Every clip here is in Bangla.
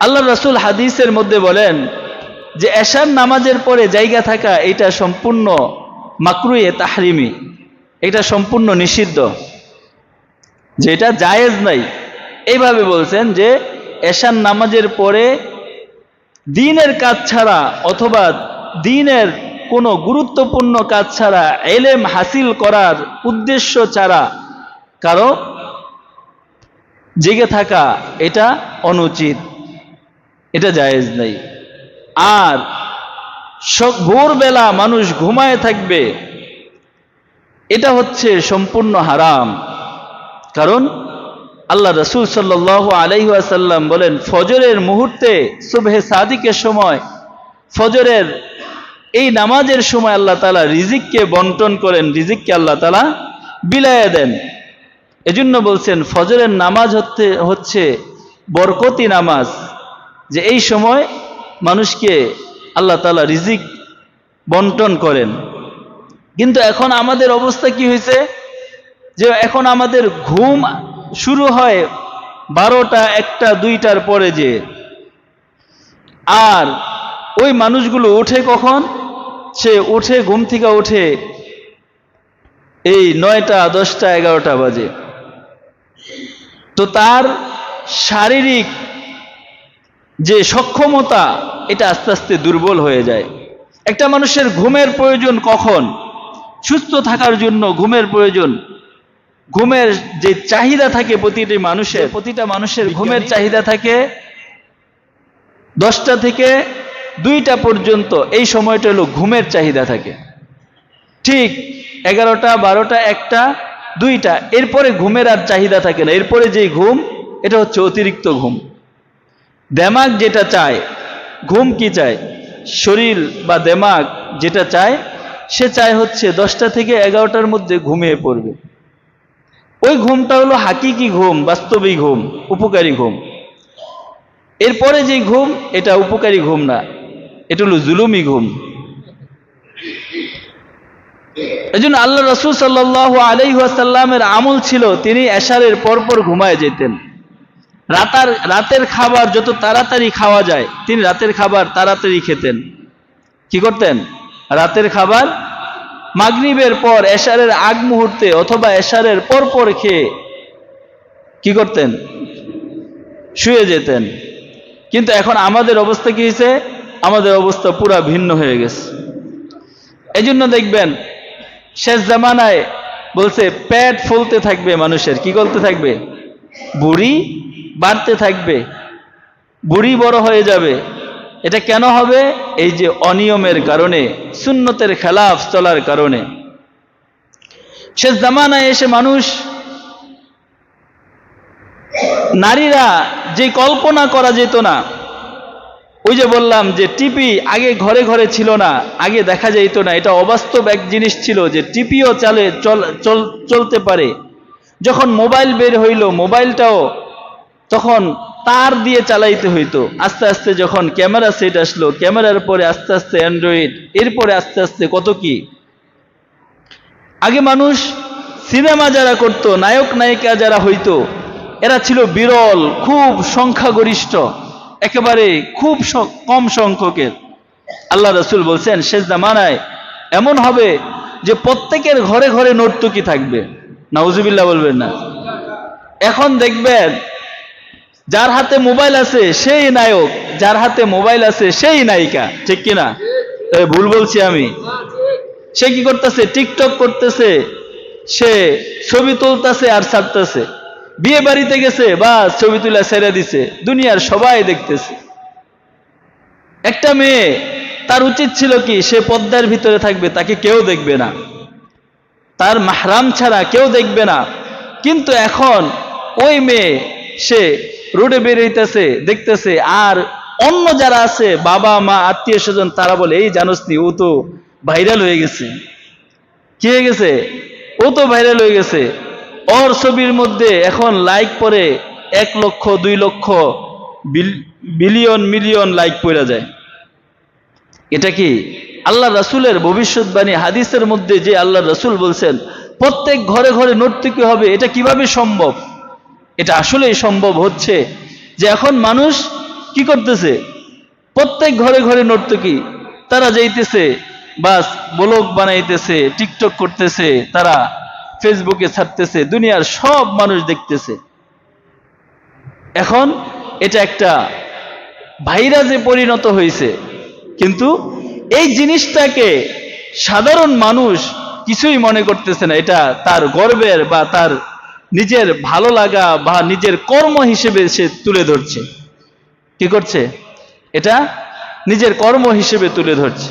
আল্লাহ রসুল হাদিসের মধ্যে বলেন যে এশার নামাজের পরে জায়গা থাকা এটা সম্পূর্ণ মাকরুয়ে তাহরিমি, এটা সম্পূর্ণ নিষিদ্ধ। যে এটা জায়েজ নাই। এইভাবে বলছেন যে এশার নামাজের পরে দিনের কাজ ছাড়া অথবা দিনের কোনো গুরুত্বপূর্ণ কাজ ছাড়া এলেম হাসিল করার উদ্দেশ্য ছাড়া কারও জেগে থাকা এটা অনুচিত। এটা জায়েজ নাই। আর ভোরবেলা মানুষ ঘুমায় থাকবে, এটা হচ্ছে সম্পূর্ণ হারাম। কারণ আল্লাহ রসুল সাল্লাহ আলাইসাল্লাম বলেন, ফজরের মুহূর্তে সুবহে সাদিকের সময়, ফজরের এই নামাজের সময় আল্লাহ তালা রিজিককে বন্টন করেন, রিজিককে আল্লাহ তালা বিলাইয়া দেন। এজন্য বলছেন, ফজরের নামাজ হচ্ছে হচ্ছে বরকতি নামাজ। যে এই সময় মানুষকে আল্লাহ তালা রিজিক বন্টন করেন। কিন্তু এখন আমাদের অবস্থা কি হয়েছে? যে এখন আমাদের ঘুম শুরু হয় বারোটা, একটা, দুইটার পরে যে। আর ওই মানুষগুলো ওঠে কখন? সে উঠে, ঘুম থেকে উঠে এই নয়টা, দশটা, এগারোটা বাজে। তো তার শারীরিক যে সক্ষমতা এটা আস্তে আস্তে দুর্বল হয়ে যায়। একটা মানুষের ঘুমের প্রয়োজন কখন? সুস্থ থাকার জন্য ঘুমের প্রয়োজন। ঘুমের যে চাহিদা থাকে প্রতিটি মানুষের প্রতিটা মানুষের ঘুমের চাহিদা থাকে দশটা থেকে দুইটা পর্যন্ত। এই সময়টা হলো ঘুমের চাহিদা থাকে। ঠিক এগারোটা বারোটা একটা দুইটা এরপরে ঘুমের আর চাহিদা থাকে না। এরপরে যে ঘুম এটা হচ্ছে অতিরিক্ত ঘুম। দেমাগ যেটা চায়, ঘুম কি চায়? শরীর বা দেমাগ যেটা চায়, সে চায় হচ্ছে দশটা থেকে এগারোটার মধ্যে ঘুমিয়ে পড়বে। ওই ঘুমটা হলো হাকিকি ঘুম, বাস্তবিক ঘুম, উপকারী ঘুম। এরপরে যে ঘুম, এটা উপকারী ঘুম না, এটা হলো জুলুমি ঘুম। এই জন্য আল্লাহ রসুল সাল্লাহ আলাইসাল্লামের আমল ছিল, তিনি এশারের পরপর ঘুমায় যেতেন। রাতার, রাতের খাবার যত তাড়াতাড়ি খাওয়া যায়, তিনি রাতের খাবার তাড়াতাড়ি খেতেন। কি করতেন? রাতের খাবার মাগরিবের পর এশারের আগ মুহূর্তে অথবা এশারের পর পর খেয়ে কি করতেন? শুয়ে যেতেন। কিন্তু এখন আমাদের অবস্থা কি হয়েছে আমাদের অবস্থা পুরা ভিন্ন হয়ে গেছে। এই জন্য দেখবেন, শেষ জামানায় বলছে, পেট ফুলতে থাকবে মানুষের। কি করতে থাকবে? বুড়ি বাড়তে থাকবে, বুড়ি বড় হয়ে যাবে। এটা কেন হবে? এই যে অনিয়মের কারণে, সুন্নতের খেলাফ চলার কারণে। শেষ জামানায় এসে মানুষ, নারীরা যে কল্পনা করা যেত না, ওই যে বললাম যে টিপি আগে ঘরে ঘরে ছিল না, আগে দেখা যেত না। এটা অবাস্তব এক জিনিস ছিল যে টিপিও চালে, চল চল, চলতে পারে। যখন মোবাইল বের হইল, মোবাইলটাও তখন তার দিয়ে চালাইতে হইতো। আস্তে আস্তে যখন ক্যামেরা সেট আসলো, ক্যামেরার পরে আস্তে আস্তে অ্যান্ড্রয়েড, এরপরে আস্তে আস্তে কত কি? আগে মানুষ সিনেমা যারা করত, নায়ক, নায়িকা যারা হইতো, এরা ছিল বিরল, খুব সংখ্যাগরিষ্ঠ, একেবারে খুব কম সংখ্যকের। আল্লাহ রসুল বলছেন শেষ জামানায় এমন হবে যে প্রত্যেকের ঘরে ঘরে নর্তকী থাকবে। নাউজুবিল্লাহ বলবেন না। এখন দেখবেন যার হাতে মোবাইল আছে সেই নায়ক, যার হাতে মোবাইল আছে সেই নায়িকা, ঠিক কিনা? ভুল বলছি আমি। সে কি করতেছে? টিকটক করতেছে। সে ছবি তুলতেছে আর ছাড়তেছে। বিয়ে বাড়িতে গেছে বা ছবি তুলে ছেড়ে দিছে। দুনিয়ার সবাই দেখতেছে। একটা মেয়ে, তার উচিত ছিল কি, সে পদ্মার ভিতরে থাকবে, তাকে কেউ দেখবে না। তার মাহরাম ছাড়া কেউ দেখবে না। কিন্তু এখন ওই মেয়ে, সে রোডে বেরোইতেছে, দেখতেছে, আর অন্য যারা আছে, বাবা, মা, আত্মীয় স্বজন, তারা বলে, এই জানোস নি, ও তো ভাইরাল হয়ে গেছে। কি হয়ে গেছে? ও তো ভাইরাল হয়ে গেছে। ওর ছবির মধ্যে এখন লাইক পরে এক লক্ষ, দুই লক্ষ বিল- বিলিয়ন মিলিয়ন লাইক পড়া যায়। এটা কি আল্লাহ রাসূলের ভবিষ্যৎবাণী? হাদিসের মধ্যে যে আল্লাহ রাসূল বলছেন, প্রত্যেক ঘরে ঘরে নর্তকী হবে, এটা কীভাবে সম্ভব? এটা আসলেই সম্ভব হচ্ছে যে এখন মানুষ কি করতেছে? প্রত্যেক ঘরে ঘরে নর্তকী তারা যাইতেছে, বাস ব্লগ বানাইতেছে, টিকটক করতেছে, তারা ফেসবুকে ছাড়তেছে, দুনিয়ার সব মানুষ দেখতেছে। এখন এটা একটা ভাইরাসে পরিণত হয়েছে। কিন্তু এই জিনিসটাকে সাধারণ মানুষ কিছুই মনে করতেছে না। এটা তার গর্বের বা তার নিজের ভালো লাগা বা নিজের কর্ম হিসেবে সে তুলে ধরছে। কি করছে? এটা নিজের কর্ম হিসেবে তুলে ধরছে।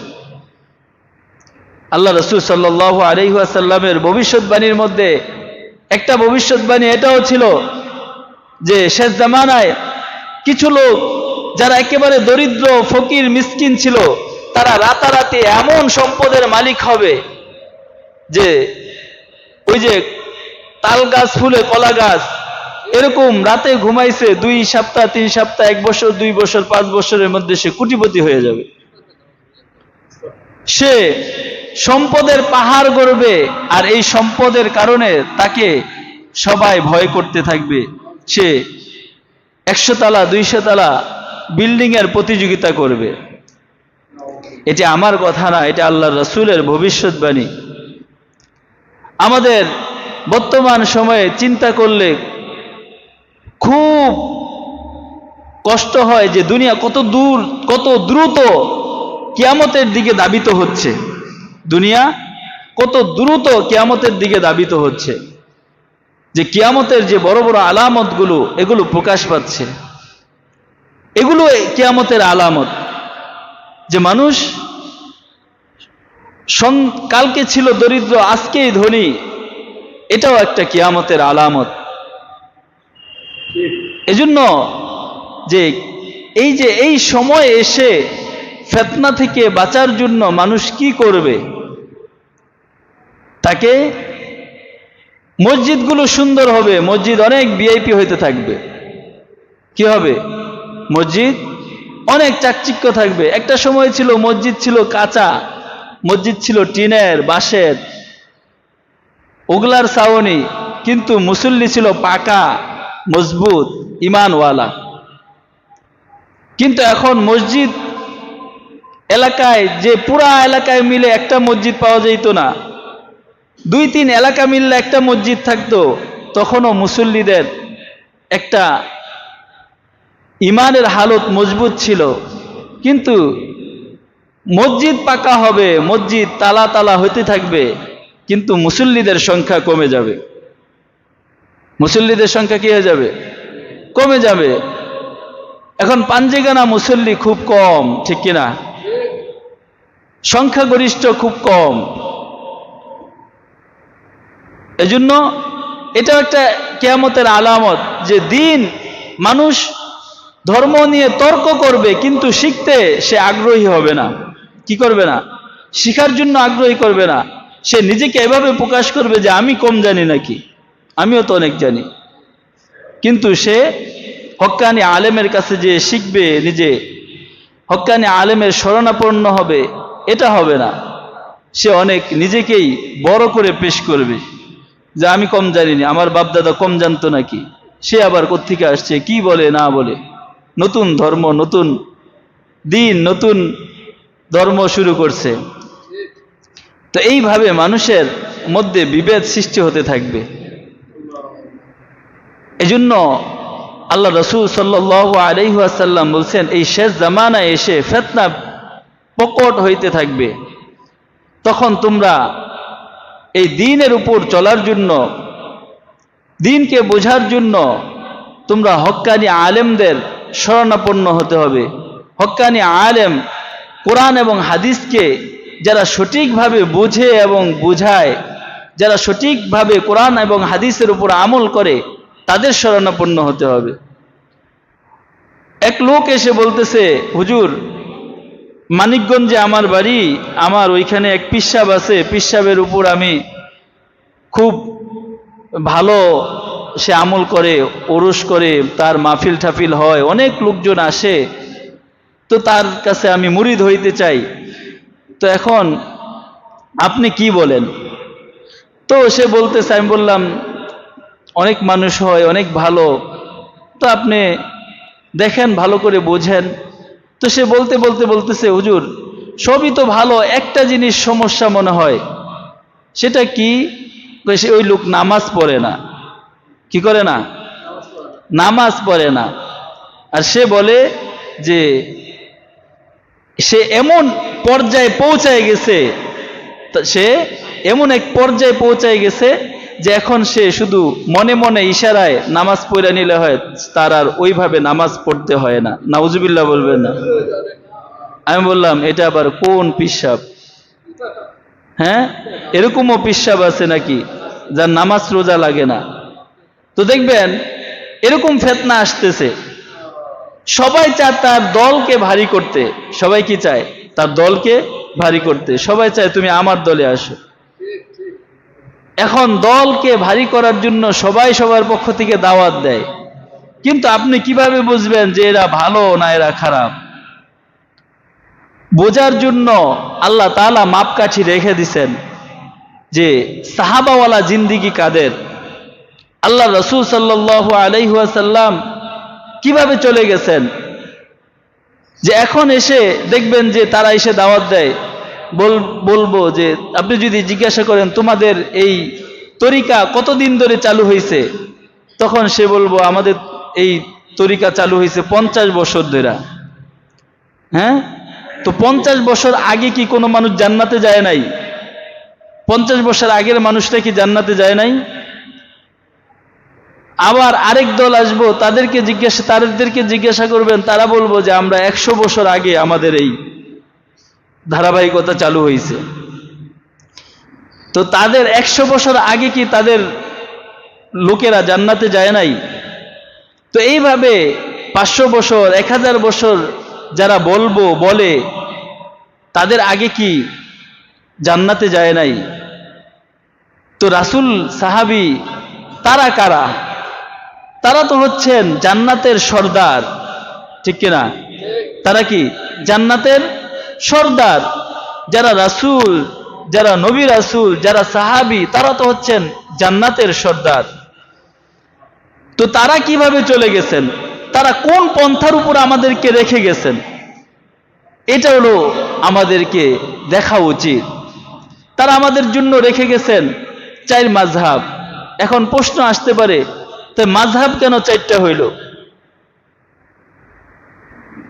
আল্লাহ রসুল সাল্লাহ আলহাসাল্লামের ভবিষ্যৎবাণীর মধ্যে একটা ভবিষ্যৎবাণী এটাও ছিল যে শেষ জামানায় কিছু লোক যারা একেবারে দরিদ্র, ফকির, মিসকিন ছিল, তারা রাতারাতি এমন সম্পদের মালিক হবে যে ওই যে তাল গাছ, ফুলে কলা গাছ। এরকম রাতে ঘুমাইছে দুই সপ্তাহ, তিন সপ্তাহ, এক বছর, দুই বছর, পাঁচ বছরের মধ্যে সে কুটিপতি হয়ে যাবে। সে সম্পদের পাহাড় গড়বে আর এই সম্পদের কারণে তাকে সবাই ভয় করতে থাকবে। সে একশো তালা, দুইশো তালা বিল্ডিং এর প্রতিযোগিতা করবে। এটি আমার কথা না, এটা আল্লাহ রসুলের ভবিষ্যৎবাণী। আমাদের বর্তমান সময়ে চিন্তা করলে খুব কষ্ট হয় যে দুনিয়া কত দূর, কত দ্রুত কিয়ামতের দিকে দাবিত হচ্ছে। দুনিয়া কত দ্রুত কিয়ামতের দিকে দাবিত হচ্ছে। যে কিয়ামতের যে বড় বড় আলামতগুলো, এগুলো প্রকাশ পাচ্ছে। এগুলো কিয়ামতের আলামত। যে মানুষ কালকে ছিল দরিদ্র, আজকেই ধনী। এটাও একটা কিয়ামতের আলামত। এজন্য যে এই যে এই সময় এসে ফেতনা থেকে বাঁচার জন্য মানুষ কি করবে? তাকে মসজিদগুলো সুন্দর হবে, মসজিদ অনেক ভিআইপি হইতে থাকবে। কি হবে? মসজিদ অনেক চাকচিক্য থাকবে। একটা সময় ছিল মসজিদ ছিল কাঁচা, মসজিদ ছিল টিনের, বাঁশের। ওগলার সাওনি কিন্তু মুসল্লি ছিল পাকা, মজবুত, ইমানওয়ালা। কিন্তু এখন মসজিদ এলাকায়, যে পুরা এলাকায় মিলে একটা মসজিদ পাওয়া যেত না। দুই তিন এলাকা মিললে একটা মসজিদ থাকতো, তখনও মুসল্লিদের একটা ইমানের হালত মজবুত ছিল। কিন্তু মসজিদ পাকা হবে, মসজিদ তালা তালা হইতে থাকবে। কিন্তু মুসল্লিদের সংখ্যা কমে যাবে। মুসল্লিদের সংখ্যা কি হয়ে যাবে? কমে যাবে। এখন পাঞ্জিগানা মুসল্লি খুব কম, ঠিক কিনা? সংখ্যাগরিষ্ঠ খুব কম। এজন্য এটা একটা কেয়ামতের আলামত যে দিন মানুষ ধর্ম নিয়ে তর্ক করবে, কিন্তু শিখতে সে আগ্রহী হবে না। কি করবে না? শিখার জন্য আগ্রহী করবে না। সে নিজেকে এভাবে প্রকাশ করবে যে আমি কম জানি নাকি? আমিও তো অনেক জানি। কিন্তু সে হক্কানি আলেমের কাছে যে শিখবে নিজে হক্কানি আলেমের শরণাপন্ন হবে, এটা হবে না। সে অনেক নিজেকেই বড় করে পেশ করবে যে আমি কম জানিনি, আমার বাপদাদা কম জানতো নাকি? সে আবার কোথেকে আসছে, কি বলে, না বলে? নতুন ধর্ম, নতুন দিন, নতুন ধর্ম শুরু করছে। তো এইভাবে মানুষের মধ্যে বিভেদ সৃষ্টি হতে থাকবে। এজন্য আল্লাহ রসুল সাল্লাহ আলহাসাল্লাম বলছেন, এই শেষ জামানায় এসে ফেতনা প্রকট হইতে থাকবে। তখন তোমরা এই দিনের উপর চলার জন্য, দিনকে বোঝার জন্য তোমরা হক্কানি আলেমদের শরণাপন্ন হতে হবে। হক্কানি আলেম কোরআন এবং হাদিসকে যারা সঠিকভাবে বুঝে এবং বুঝায়, যারা সঠিকভাবে কোরআন এবং হাদিসের উপর আমল করে, তাদের শরণাপন্ন হতে হবে। এক লোক এসে বলতেছে, হুজুর, মানিকগঞ্জে আমার বাড়ি, আমার ওইখানে এক পিসাব আছে, পিসাবের উপর আমি খুব ভালো সে আমল করে, ওরস করে, তার মাহফিল ঠাফিল হয়, অনেক লোকজন আসে, তো তার কাছে আমি মুরিদ হইতে চাই। তো এখন আপনি কি বলেন? তো সে বলতেছে, আমি বললাম, অনেক মানুষ হয়, অনেক ভালো। তো আপনি দেখেন, ভালো করে বোঝেন। তো সে বলতে বলতে, বলতেছে, হুজুর, সবই তো ভালো, একটা জিনিস সমস্যা মনে হয়। সেটা কি? সে ওই লোক নামাজ পড়ে না। কি করে না? নামাজ পড়ে না। আর সে বলে যে সে এমন পর্যায়ে পৌঁছায় গেছে সে এমন এক পর্যায়ে পৌঁছায় গেছে যে এখন সে শুধু মনে মনে ইশারায় নামাজ পড়ে নিলে হয়, তার আর ওইভাবে নামাজ পড়তে হয় না। নাউজুবিল্লাহ বলবেন না। আমি বললাম, এটা আবার কোন পিসাব? হ্যাঁ? এরকমও পিসাব আছে নাকি, যার নামাজ রোজা লাগে না? তো দেখবেন, এরকম ফেতনা আসতেছে। সবাই চায় তার দলকে ভারী করতে। সবাই কি চায়? তার দলকে ভারী করতে। সবাই চায় তুমি আমার দলে আসো। এখন দলকে ভারী করার জন্য সবাই সবার পক্ষ থেকে দাওয়াত দেয়। কিন্তু আপনি কীভাবে বুঝবেন যে এরা ভালো না এরা খারাপ? বোঝার জন্য আল্লাহ তালা মাপকাঠি রেখে দিছেন যে সাহাবাওয়ালা জিন্দিগি কাদের? আল্লাহ রসুল সাল্লাল্লাহু আলাইহাসাল্লাম কীভাবে চলে গেছেন? যে এখন এসে দেখবেন যে তারা এসে দাওয়াত দেয়। বল, বলব যে আপনি যদি জিজ্ঞাসা করেন, তোমাদের এই তরিকা কতদিন ধরে চালু হয়েছে তখন সে বলব, আমাদের এই তরিকা চালু হয়েছে পঞ্চাশ বছর ধরে হ্যাঁ? তো পঞ্চাশ বছর আগে কি কোনো মানুষ জান্নাতে যায় নাই? পঞ্চাশ বছর আগের মানুষটা কি জান্নাতে যায় নাই? আবার আরেক দল আসব, তাদেরকে জিজ্ঞাসা তাদেরকে জিজ্ঞাসা করবেন, তারা বলব যে আমরা একশো বছর আগে আমাদের এই ধারাবাহিকতা চালু হয়েছে। তো তাদের একশো বছর আগে কি তাদের লোকেরা জান্নাতে যায় নাই? তো এইভাবে পাঁচশো বছর, এক হাজার বছর যারা বলব, বলে, তাদের আগে কি জান্নাতে যায় নাই? তো রাসুল, সাহাবি তারা কারা? তারা তো হচ্ছেন জান্নাতের সর্দার। ঠিক কিনা? তারা কি? জান্নাতের সর্দার। যারা রাসুল, যারা নবী রাসুল, যারা সাহাবি, তারা তো হচ্ছেন জান্নাতের সর্দার। তো তারা কীভাবে চলে গেছেন? তারা কোন পন্থার উপর আমাদেরকে রেখে গেছেন? এটা হলো আমাদেরকে দেখা উচিত। তারা আমাদের জন্য রেখে গেছেন চার মাঝহাব এখন প্রশ্ন আসতে পারে তো মাঝহাব কেন চারটা হইল?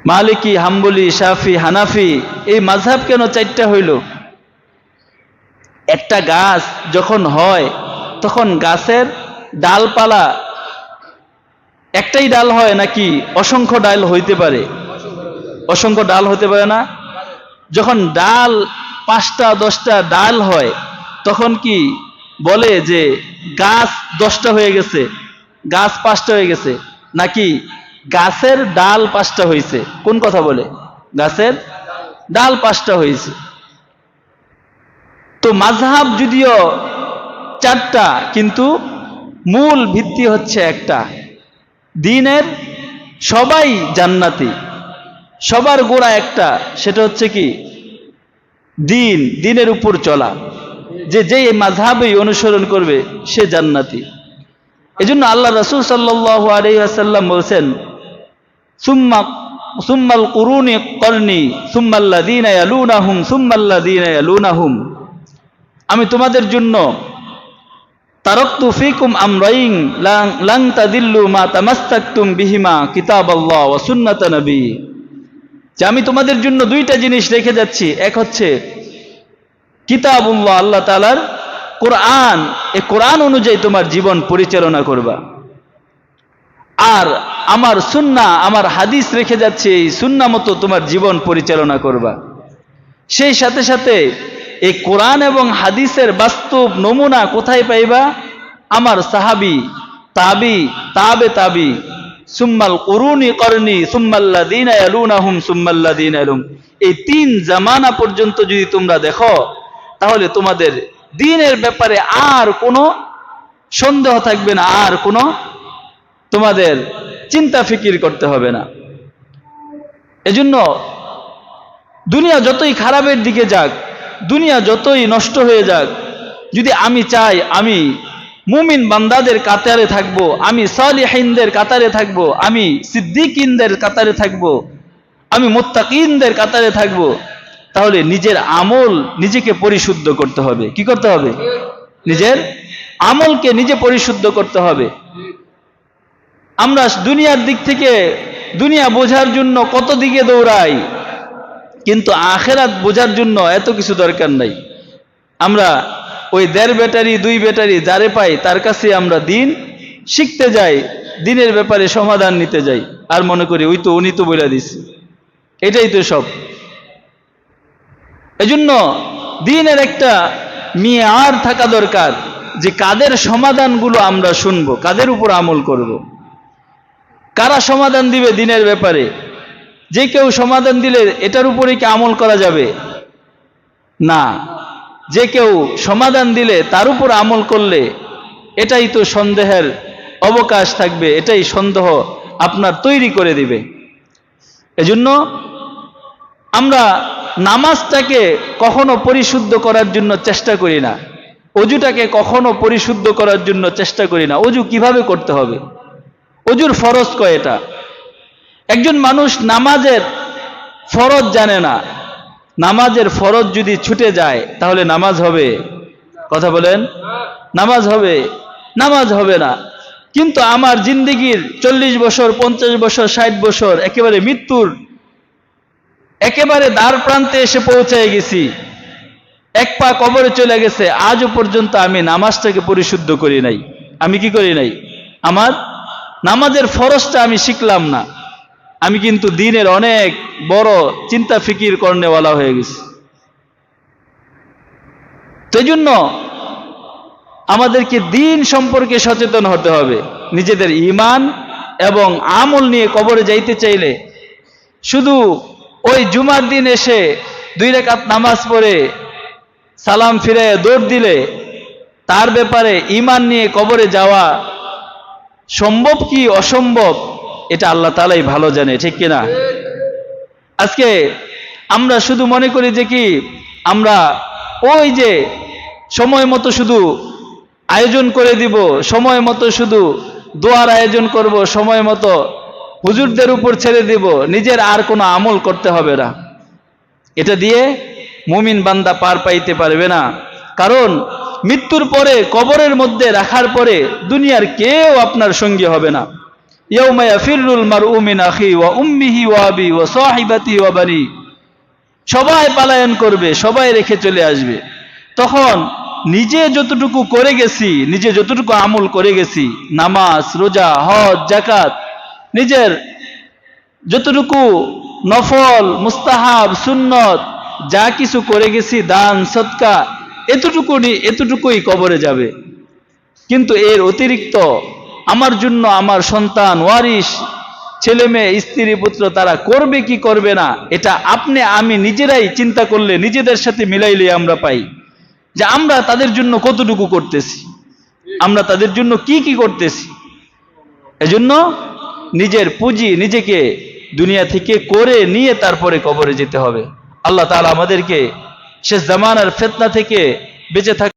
মালিকি, হাম্বলি, শাফি, হানাফি, এই মাঝহাব কেন চারটা হইল? একটা গাছ যখন হয়, তখন গাছের ডালপালা একটাই ডাল হয় নাকি অসংখ্য ডাল হইতে পারে? অসংখ্য ডাল হতে পারে না? যখন ডাল পাঁচটা, দশটা ডাল হয়, তখন কি বলে যে গাছ দশটা হয়ে গেছে? গাছ পাঁচটা হয়ে গেছে। নাকি গাছের ডাল পাঁচটা হয়েছে? কোন কথা বলে? গাছের ডাল পাঁচটা হয়েছে। তো মাঝহাব যদিও চারটা, কিন্তু মূল ভিত্তি হচ্ছে একটা। দিনের সবাই জান্নাতি, সবার গোড়া একটা, সেটা হচ্ছে কি? দিন, দিনের উপর চলা। যে যেই মাঝহাবেই অনুসরণ করবে, সে জান্নাতি। এই জন্য আল্লাহ রসুল সাল্লাহ আলাইসাল্লাম বলছেন, সুম্মা, সুম্মাল কুরুনি করনি সুম্মাল্লা দিন আলুনাহুম সুম্মাল্লা দিন আলুনাহুম আমি তোমাদের জন্য তারক্তু ফিকুম আমরাইন, লাং তাদিল্লু মা তামাস্তাকতুম বিহিমা কিতাব আল্লাহ ওয়া সুন্নাত নবী। যে আমি তোমাদের জন্য দুইটা জিনিস রেখে যাচ্ছি, এক হচ্ছে কিতাবুল্লাহ, আল্লাহ তালার কোরআন এ কোরআন অনুযায়ী তোমার জীবন পরিচালনা করবা। আর আমার সুন্না, আমার হাদিস রেখে যাচ্ছে, এই সুন্না মতো তোমার জীবন পরিচালনা করবা। সেই সাথে সাথে এই কোরআন এবং হাদিসের বাস্তব নমুনা কোথায় পাইবা? আমার সাহাবি, তাবি, তাবে তাবি, সুম্মাল করুনি করনি সুম্মাল্লা দিন আলুন আলুনাহুম সুম্মাল্লা দিন আলুম এই তিন জামানা পর্যন্ত যদি তোমরা দেখো, তাহলে তোমাদের দিনের ব্যাপারে আর কোনো সন্দেহ থাকবে না, আর কোনো তোমাদের চিন্তা ফিকির করতে হবে না। এজন্য দুনিয়া যতই খারাপের দিকে যাক, দুনিয়া যতই নষ্ট হয়ে যাক, যদি আমি চাই আমি মুমিন বান্দাদের কাতারে থাকব, আমি সালিহিনদের কাতারে থাকব, আমি সিদ্দিকিনদের কাতারে থাকব, আমি মোত্তাকিনদের কাতারে থাকব তাহলে নিজের আমল নিজেকে পরিশুদ্ধ করতে হবে। কি করতে হবে? নিজের আমলকে নিজে পরিশুদ্ধ করতে হবে। আমরা দুনিয়ার দিক থেকে দুনিয়া বোঝার জন্য কত দিকে দৌড়াই, কিন্তু আখেরাত বোঝার জন্য এত কিছু দরকার নাই। আমরা ওই দেড় ব্যাটারি, দুই ব্যাটারি যারে পাই, তার কাছে আমরা দিন শিখতে যাই, দিনের ব্যাপারে সমাধান নিতে যাই। আর মনে করি, ওই তো উনি তো বলে দিছি। এটাই তো সব। এজন্য দিনের একটা মেয়ে আর থাকা দরকার যে কাদের সমাধানগুলো আমরা শুনব, কাদের উপর আমল করব। কারা সমাধান দিবে দিনের ব্যাপারে? যে কেউ সমাধান দিলে এটার উপরে কি আমল করা যাবে? না। যে কেউ সমাধান দিলে তার উপর আমল করলে এটাই তো সন্দেহের অবকাশ থাকবে, এটাই সন্দেহ আপনার তৈরি করে দিবে। এজন্য আমরা নামাজটাকে কখনো পরিশুদ্ধ করার জন্য চেষ্টা করি না। অজুটাকে কখনো পরিশুদ্ধ করার জন্য চেষ্টা করি না। অজু কীভাবে করতে হবে? অজুর ফরজ কয় এটা একজন মানুষ নামাজের ফরজ জানে না। নামাজের ফরজ যদি ছুটে যায়, তাহলে নামাজ হবে। কথা বলেন? নামাজ হবে। নামাজ হবে না। কিন্তু আমার জিন্দিগির চল্লিশ বছর, পঞ্চাশ বছর, ষাট বছর, একেবারে মৃত্যুর একেবারে দ্বার প্রান্তে এসে পৌঁছায় গেছি। এক পা কবরে চলে গেছে। আজও পর্যন্ত আমি নামাজটাকে পরিশুদ্ধ করি নাই। আমি কি করি নাই? আমার নামাজের ফরজটা আমি শিখলাম না। আমি কিন্তু দিনের অনেক বড় চিন্তা ফিকির কর্নেওয়ালা হয়ে গেছি। তো জন্য আমাদেরকে দিন সম্পর্কে সচেতন হতে হবে। নিজেদের ইমান এবং আমল নিয়ে কবরে যাইতে চাইলে শুধু ওই জুমার দিন এসে দুই রেখাত নামাজ পড়ে সালাম ফিরে দৌড় দিলে, তার ব্যাপারে ইমান নিয়ে কবরে যাওয়া সম্ভব কি অসম্ভব? এটা আল্লাহ তালাই ভালো জানে, ঠিক কিনা? আজকে আমরা শুধু মনে করি যে কি, আমরা ওই যে সময় মতো শুধু আয়োজন করে দিব, সময় মতো শুধু দোয়ার আয়োজন করব, সময় মতো হুজুরদের উপর ছেড়ে দিব, নিজের আর কোনো আমল করতে হবে না। এটা দিয়ে মুমিন বান্দা পার পাইতে পারবে না। কারণ, মৃত্যুর পরে, কবরের মধ্যে রাখার পরে দুনিয়ার কেউ আপনার সঙ্গী হবে না। সবাই পালায়ন করবে, সবাই রেখে চলে আসবে। তখন নিজে যতটুকু করে গেছি, নিজে যতটুকু আমল করে গেছি, নামাজ, রোজা, হজ জাকাত নিজের যতটুকু নফল, মুস্তাহাব, সুন্নত, যা কিছু করে গেছি, দান, সৎকা এতটুকু এতটুকুই কবরে যাবে। কিন্তু এর অতিরিক্ত আমার জন্য আমার সন্তান ওয়ারিস ছেলে মেয়ে, স্ত্রী, পুত্র তারা করবে কি করবে না, এটা আপনি, আমি নিজেরাই চিন্তা করলে, নিজেদের সাথে মিলাইলে আমরা পাই যে আমরা তাদের জন্য কতটুকু করতেছি, আমরা তাদের জন্য কি কি করতেছি। এজন্য নিজের পুঁজি নিজেকে দুনিয়া থেকে করে নিয়ে তারপরে কবরে যেতে হবে। আল্লাহ তালা আমাদেরকে শেষ জামানার ফেতনা থেকে বেঁচে থাক